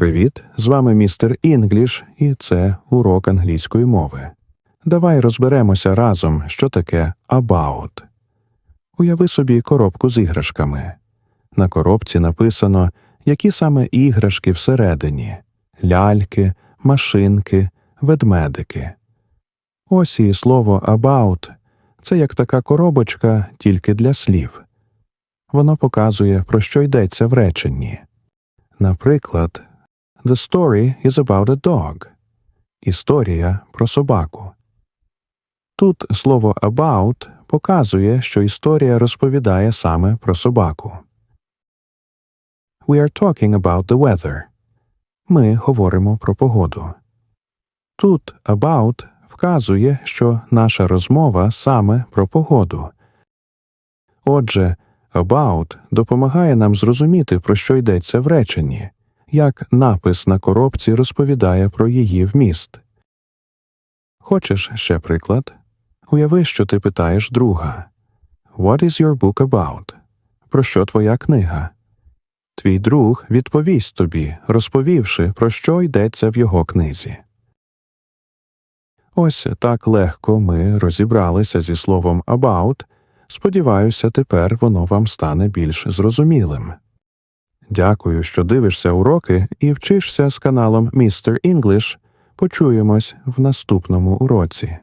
Привіт! З вами містер Інгліш, і це урок англійської мови. Давай розберемося разом, що таке about. Уяви собі коробку з іграшками. На коробці написано, які саме іграшки всередині ляльки, машинки, ведмедики. Ось і слово about це як така коробочка тільки для слів. Воно показує, про що йдеться в реченні. Наприклад, The story is about a dog. Історія про собаку. Тут слово about показує, що історія розповідає саме про собаку. We are talking about the weather. Ми говоримо про погоду. Тут about вказує, що наша розмова саме про погоду. Отже, about допомагає нам зрозуміти, про що йдеться в реченні, як напис на коробці розповідає про її вміст. Хочеш ще приклад? Уяви, що ти питаєш друга What is your book about? Про що твоя книга? Твій друг відповість тобі, розповівши, про що йдеться в його книзі. Ось так легко ми розібралися зі словом about. Сподіваюся, тепер воно вам стане більш зрозумілим. Дякую, що дивишся уроки і вчишся з каналом Mr. English. Почуємось в наступному уроці.